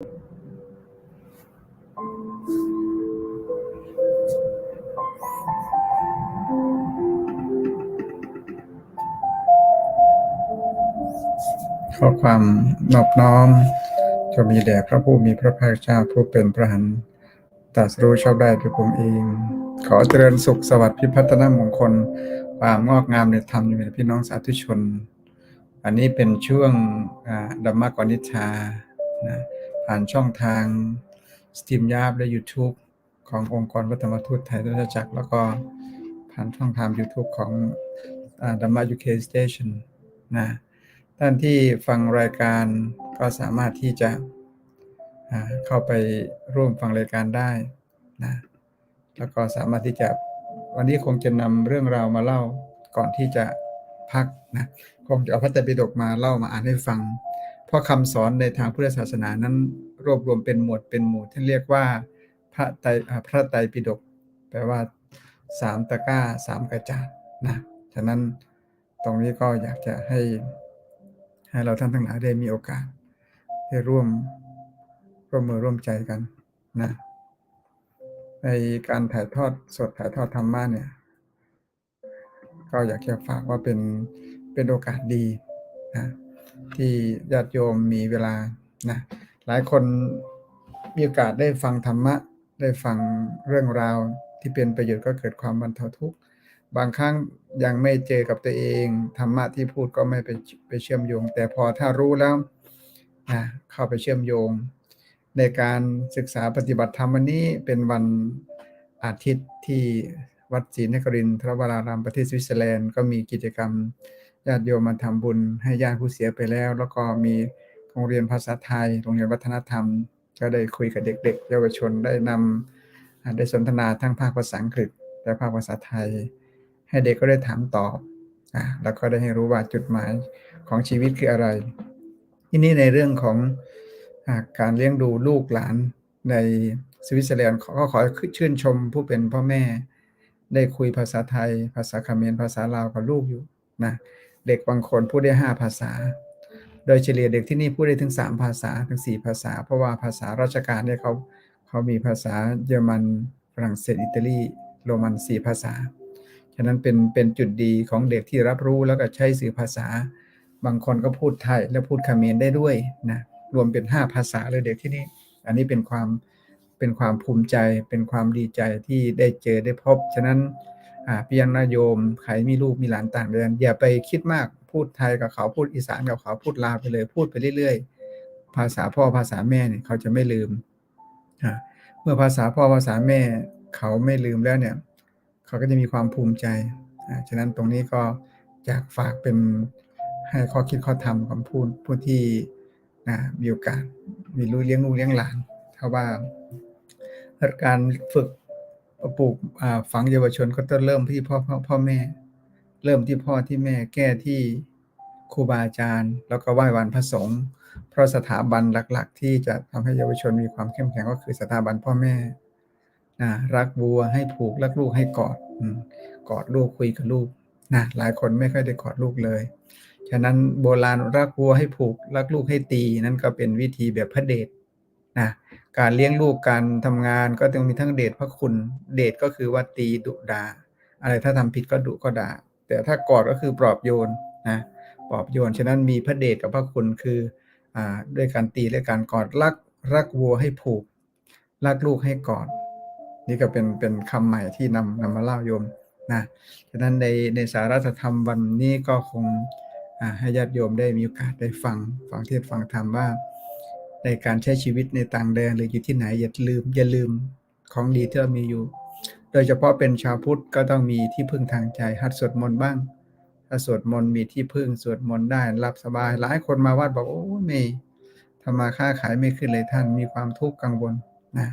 ขอความนอบน้อมจะมีแด่พระผู้มีพระภาคเจ้าผู้เป็นพระหันตัสรู้ชอบได้ด้วยพระองเอง ขอเจริญสุขสวัสดิ์พิพัฒนมงคล ความงอกงามในธรรมอยู่ในพี่น้องสาธุชน อันนี้เป็นช่วงดัมมกนิชานะ ผ่านช่องทางสตรีมยาบและ YouTube ขององค์กรวัฒนธรรมทูตไทยราชจักร แล้วก็ผ่านช่องทาง YouTube ของดัมมายูเคสเตชันนะท่านที่ฟังรายการก็สามารถที่จะเข้าไปร่วมฟังรายการได้นะแล้วก็สามารถที่จะวันนี้คงจะนำเรื่องราวมาเล่าก่อนที่จะพักนะคงจะเอาพระไตรปิฎกมาเล่ามาอ่านให้ฟัง เพราะคำสอนในทางพุทธศาสนานั้น รวบรวมเป็นหมวดเป็นหมู่ที่เรียกว่าพระไตรพระไตรปิฎกแปลว่าสามตะกร้าสามกระจาดนะฉะนั้นตรงนี้ก็อยากจะให้ให้เราท่านทั้งหลายได้มีโอกาสได้ร่วมร่วมมือร่วมใจกันนะในการถ่ายทอดสดถ่ายทอดธรรมะเนี่ย ก็อยากจะฝากว่าเป็นเป็นโอกาสดีนะ ที่ญาติโยมมีเวลานะหลายคนมีโอกาสได้ฟังธรรมะ ได้ฟังเรื่องราวที่เป็นประโยชน์ก็เกิดความบรรเทาทุกข์บางครั้งยังไม่เจอกับตัวเองธรรมะที่พูดก็ไม่ไปไปเชื่อมโยง แต่พอถ้ารู้แล้วนะเข้าไปเชื่อมโยง ในการศึกษาปฏิบัติธรรมวันนี้เป็นวันอาทิตย์ที่วัดศรีนครินทรวรารามประเทศสวิตเซอร์แลนด์ก็มีกิจกรรม ญาติโยมมาทำบุญให้ญาติผู้เสียไปแล้ว แล้วก็มีโรงเรียนภาษาไทย โรงเรียนวัฒนธรรม ก็ได้คุยกับเด็ก ๆ เยาวชนได้นำอ่าได้สนทนาทั้งภาคภาษาอังกฤษและภาคภาษาไทย ให้เด็กก็ได้ถามตอบอ่แล้วก็ได้ให้รู้ว่าจุดหมายของชีวิตคืออะไร ที่นี่ในเรื่องของอการเลี้ยงดูลูกหลานในสวิตเซอร์แลนด์ขอก็ขอชื่นชมผู้เป็นพ่อแม่ ได้คุยภาษาไทย ภาษาคาเมรภาษาลาวกับลูกอยู่นะ เด็กบางคนพูดได้ 5 ภาษา โดยเฉลี่ยเด็กที่นี่พูดได้ถึง 3 ภาษาถึง 4 ภาษา เพราะว่าภาษาราชการเนี่ยเขาเขามีภาษาเยอรมันฝรั่งเศสอิตาลีโรมัน 4 ภาษา ฉะนั้นเป็นเป็นจุดดีของเด็กที่รับรู้แล้วก็ใช้สื่อภาษา บางคนก็พูดไทยและพูดคาเมรได้ด้วยนะรวมเป็น 5 ภาษาเลยเด็กที่นี่ อันนี้เป็นความเป็นความภูมิใจเป็นความดีใจที่ได้เจอได้พบ ฉะนั้น อ่าพี่ยังนาโยมใครมีลูกมีหลานต่างแดนอย่าไปคิดมากพูดไทยกับเขาพูดอีสานกับเขาพูดลาวไปเลย พูดไปเรื่อย ๆ ภาษาพ่อภาษาแม่เนี่ยเขาจะไม่ลืมเมื่อภาษาพ่อภาษาแม่เขาไม่ลืมแล้วเนี่ย เขาก็จะมีความภูมิใจฉะนั้นตรงนี้ก็อยากฝากเป็นให้ข้อคิดข้อธรรมของผู้ผู้ที่มีโอกาสมีลูกเลี้ยงลูกเลี้ยงหลานถ้าว่าการฝึก ปลูกฝังเยาวชนก็ต้องเริ่มที่พ่อพ่อพ่อแม่ เริ่มที่พ่อที่แม่แก้ที่ครูบาอาจารย์ แล้วก็ไหว้วานพระสงฆ์เพราะสถาบันหลักๆ ที่จะทำให้เยาวชนมีความเข้มแข็งก็คือสถาบันพ่อแม่นะรักวัวให้ผูกรักลูกให้กอดกอดลูกคุยกับลูกนะหลายคนไม่ค่อยได้กอดลูกเลย ฉะนั้นโบราณรักวัวให้ผูกรักลูกให้ตีนั่นก็เป็นวิธีแบบพระเดชนะ การเลี้ยงลูกการทำงานก็ต้องมีทั้งเดชพระคุณ เดชก็คือว่าตีดุดาอะไรถ้าทำผิดก็ดุก็ด่าแต่ถ้ากอดก็คือปลอบโยนนะปลอบโยนฉะนั้นมีพระเดชกับพระคุณคืออ่าด้วยการตีและการกอดรักรักวัวให้ผูก รักลูกให้กอดนี่ก็เป็นเป็นคำใหม่ที่นำนำมาเล่าโยมนะฉะนั้นในในสาระธรรมวันนี้ก็คงให้ญาติโยมได้มีโอกาสได้ฟังฟังเทศฟังธรรมว่า ในการใช้ชีวิตในต่างแดนหรืออยู่ที่ไหนอย่าลืม อย่าลืมของดีที่เรามีอยู่ โดยเฉพาะเป็นชาวพุทธก็ต้องมีที่พึ่งทางใจหัดสวดมนต์บ้าง ถ้าสวดมนต์มีที่พึ่งสวดมนต์ได้รับสบาย หลายคนมาวัดบอกโอ้ไม่ทำมาค้าขายไม่ขึ้นเลยท่านมีความทุกข์กังวลนะ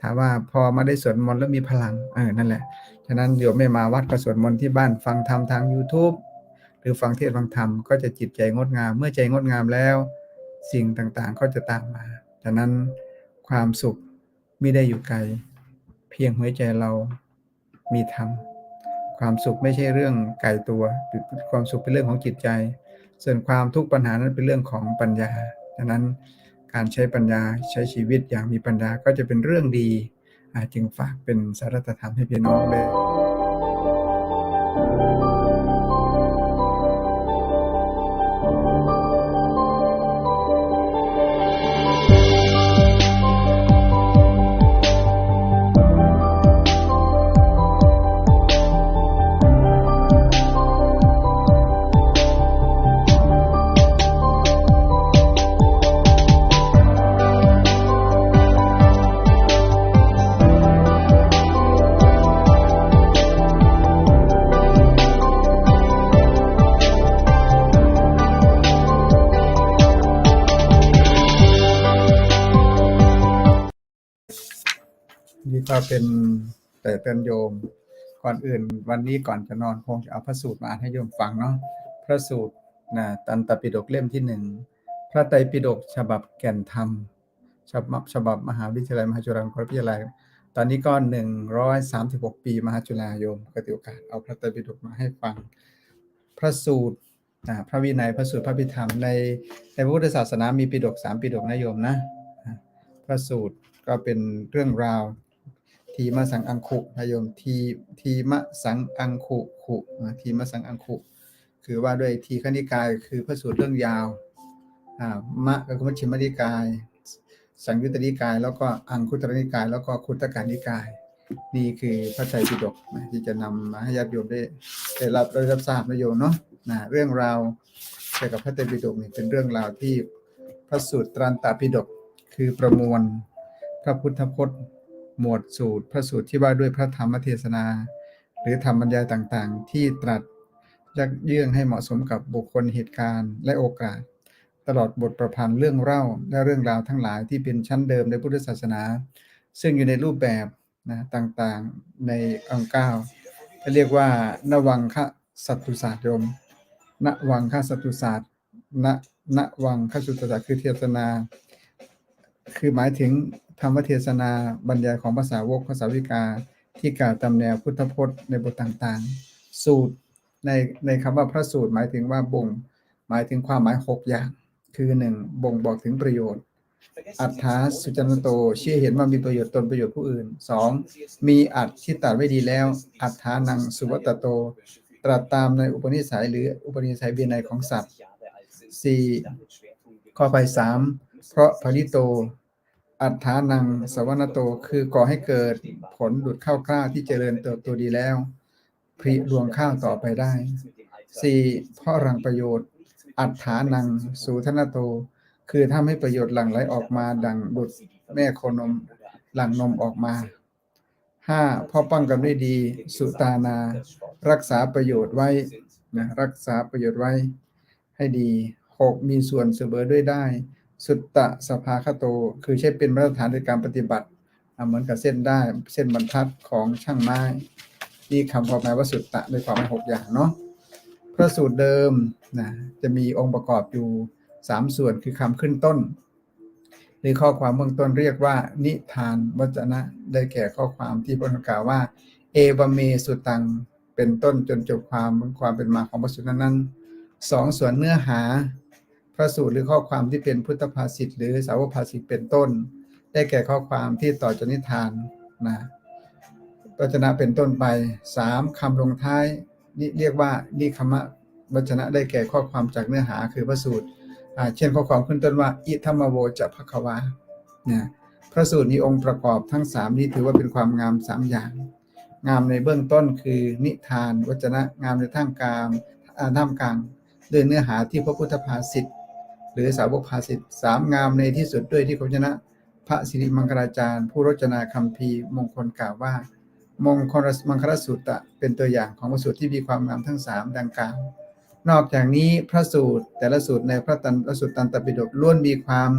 ถามว่าพอมาได้สวดมนต์แล้วมีพลังเออนั่นแหละฉะนั้นโยมไม่มาวัดก็สวดมนต์ที่บ้านฟังธรรมทาง YouTube หรือฟังเทศน์ฟังธรรมก็จะจิตใจงดงาม เมื่อใจงดงามแล้ว สิ่งต่างๆ ก็จะตามมาฉะนั้นความสุขไม่ได้อยู่ไกล เพียงหัวใจเรามีธรรมความสุขไม่ใช่เรื่องไกลตัว ความสุขเป็นเรื่องของจิตใจ ส่วนความทุกข์ปัญหานั้นเป็นเรื่องของปัญญาฉะนั้นการใช้ปัญญาใช้ชีวิตอย่างมีปัญญาก็จะเป็นเรื่องดีอาจึงฝากเป็นสารตธรรมให้พี่น้องได้นี่ ก็เป็นแต่เตือนโยม ก่อนอื่น วันนี้ก่อนจะนอนคงจะเอาพระสูตรมาอ่านให้โยมฟังเนาะพระสูตรนะตันตปิฎกเล่มที่หนึ่งพระไตรปิฎกฉบับแก่นธรรมฉบับฉบับมหาวิทยาลัยมหาจุฬาลงกรณ์วิทยาลัย ตอนนี้ก็หนึ่งร้อยสามสิบหกปีมหาจุฬาโยมก็ถือโอกาสเอาพระไตรปิฎกมาให้ฟัง พระสูตรอ่าพระวินัยพระสูตรพระพิธรรมในในพระพุทธศาสนามีปิฎกสามปิฎกนะโยมนะพระสูตรก็เป็นเรื่องราว ทีมะสังอังคุนายโยมทีทีมะสังอังคุขุทีมะสังอังคุ คือว่าด้วยทีขณิกายคือพระสูตรเรื่องยาวอ่ามะก็คือมัชฌิมนิกาย สังยุตตนิกาย แล้วก็อังคุตรนิกาย แล้วก็คุตตกานิกาย นี่คือพระไตรปิฎกนะที่จะนำมาให้ญาติโยมได้ได้รับได้รับทราบนะโยมเนาะนะเรื่องราวเกี่ยวกับพระไตรปิฎกนี่เป็นเรื่องราวที่พระสูตรตรันตปิฎกคือประมวลพระพุทธพจน์ หมวดสูตรพระสูตรที่ว่าด้วยพระธรรมเทศนา หรือธรรมบรรยายต่างๆ ที่ตรัสยักเยื่องให้เหมาะสมกับบุคคลเหตุการณ์และโอกาส ตลอดบทประพันธ์เรื่องเล่าและเรื่องราวทั้งหลายที่เป็นชั้นเดิมในพุทธศาสนา ซึ่งอยู่ในรูปแบบนะต่างๆในองค์เก้าเขาเรียกว่านวังคสัตตุศาสตร์ยมนวังคสัตตุศาสตร์นนวังคสัตตุศาสตร์คือเทศนา คือหมายถึง ธรรมเทศนาบรรยายของภาษาวกภาษาวิกาที่กล่าวตามแนวพุทธพจน์ในบทต่างๆ สูตรในในคำว่าพระสูตรหมายถึงว่าบ่ง หมายถึงความหมายหกอย่าง คือหนึ่งบ่งบอกถึงประโยชน์ อัฏฐาสุจนโตเชื่อเห็นว่ามีประโยชน์ตนประโยชน์ผู้อื่นสองมีอัตที่ตัดไว้ดีแล้ว อัฏฐานังสุวัตโต ตรัสตามในอุปนิสัยหรืออุปนิสัยเบียนัยของสัตว์สี่ข้อไปสามเพราะผลิโต อัฏฐานังสวนโตคือก่อให้เกิดผลดุดข้าวกล้าที่เจริญเติบโตดีแล้วผลิรวงข้าวต่อไปได้สี่พราะรังประโยชน์ อัฏฐานังสูทนโต คือทำให้ประโยชน์หลั่งไหลออกมาดังดุดแม่โคนมหลั่งนมออกมาห้าพราะป้องกันด้วยดี สุตานา รักษาประโยชน์ไว้นะรักษาประโยชน์ไว้ให้ดีหกมีส่วนเสมอด้วยได้ สุตตะสภาคโต คือใช้เป็นมาตรฐานในการปฏิบัติเหมือนกับเส้นได้เส้นบรรทัดของช่างไม้นี่คำความหมายว่าสุตตะในความหมายหกอย่างเนาะพระสูตรเดิมนะจะมีองค์ประกอบอยู่สามส่วนคือคำขึ้นต้น หรือข้อความเบื้องต้นเรียกว่า นิทานวจนะ ได้แก่ข้อความที่พระองค์กล่าวว่า เอวเมสุตัง เป็นต้นจนจบความความเป็นมาของพระสูตรนั้นๆสองส่วนเนื้อหา พระสูตรหรือข้อความที่เป็นพุทธภาษิตหรือสาวภาษิตเป็นต้น ได้แก่ข้อความที่ต่อจากนิทานนะวจนะเป็นต้นไปสามคำลงท้ายนี่เรียกว่านิคมะวจนะได้แก่ข้อความจากเนื้อหาคือพระสูตรเช่นข้อความขึ้นต้นว่า อิธรรมโวจะภควาเนี่ยพระสูตรนี้องค์ประกอบทั้งสามนี้ถือว่าเป็นความงามสามอย่าง งามในเบื้องต้นคือนิทาน วจนะงามในท่ามกลางท่ามกลางด้วยเนื้อหาที่พระพุทธภาษิต หรือสาวกภาษิตสามงามในที่สุดด้วยที่พระชนะ พระสิริมังคลาจารย์ ผู้รจนาคัมภีมงคลกล่าวว่า มงคลมังคลสูตรเป็นตัวอย่างของพระสูตรที่มีความงามทั้งสามดังกล่าว นอกจากนี้พระสูตรแต่ละสูตรในพระตันพระสูตรตันตปิฎกล้วนมีความ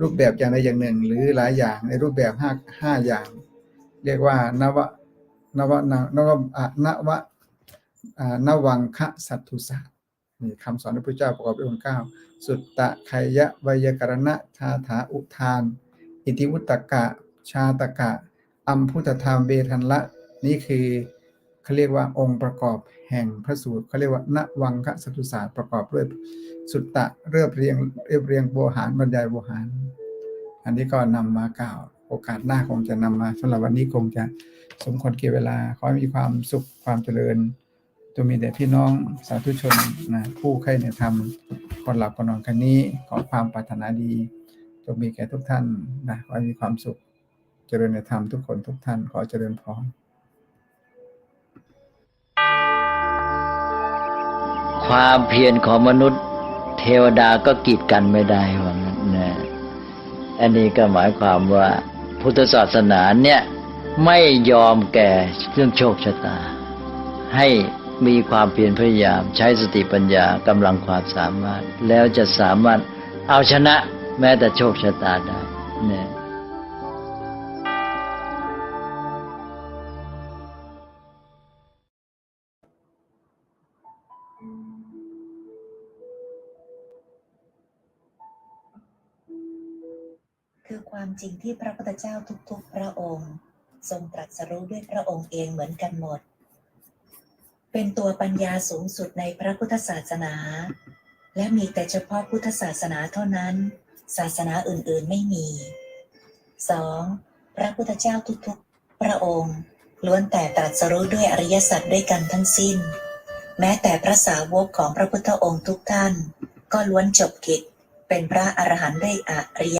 รูปแบบอย่างใดอย่างหนึ่ง หรือหลายอย่างในรูปแบบห้าห้าอย่าง เรียกว่านวะนวะนวะอะนวะอ่านวังคะสัตถุศาสตร์ นี่คำสอนของพระเจ้าประกอบด้วยองค์เก้าสุตตะไคยะวยากรณะชาถาอุทาน อิติวุตตกะ ชาตกะ อัมพุทธธรรมเบทันละ นี่คือเขาเรียกว่าองค์ประกอบแห่งพระสูตรเขาเรียกว่านวังคสัตุศาสตร์ประกอบด้วยสุตตะเรียบเรียงเรียบเรียงโวหารบรรยายโวหาร อันนี้ก็นำมากล่าว โอกาสหน้าคงจะนำมาสำหรับวันนี้คงจะสมควรเกี่ยวเวลาขอให้มีความสุขความเจริญ จงมีแด่พี่น้องสาธุชนนะผู้ใครในธรรมคนหลับคนนอนคันนี้ขอความปรารถนาดีจงมีแก่ทุกท่านนะขอให้มีความสุข เจริญในธรรมทุกคนทุกท่านขอเจริญพรความเพียรของมนุษย์ เทวดาก็กีดกันไม่ได้ว่างั้นนะอันนี้ก็หมายความว่าพุทธศาสนาเนี่ยไม่ยอมแก่เรื่องโชคชะตา ให้ มีความเพียรพยายาม ใช้สติปัญญากำลังความสามารถ แล้วจะสามารถเอาชนะแม้แต่โชคชะตาได้เนี่ยคือความจริงที่พระพุทธเจ้าทุกๆ พระองค์ ทรงตรัสรู้ด้วยพระองค์เองเหมือนกันหมด เป็นตัวปัญญาสูงสุดในพระพุทธศาสนา และมีแต่เฉพาะพุทธศาสนาเท่านั้น ศาสนาอื่นๆไม่มี 2. พระพุทธเจ้าทุกๆ พระองค์ ล้วนแต่ตรัสรู้ด้วยอริยสัจด้วยกันทั้งสิ้น แม้แต่พระสาวกของพระพุทธองค์ทุกท่าน ก็ล้วนจบกิจเป็นพระอรหันต์ด้วยอริย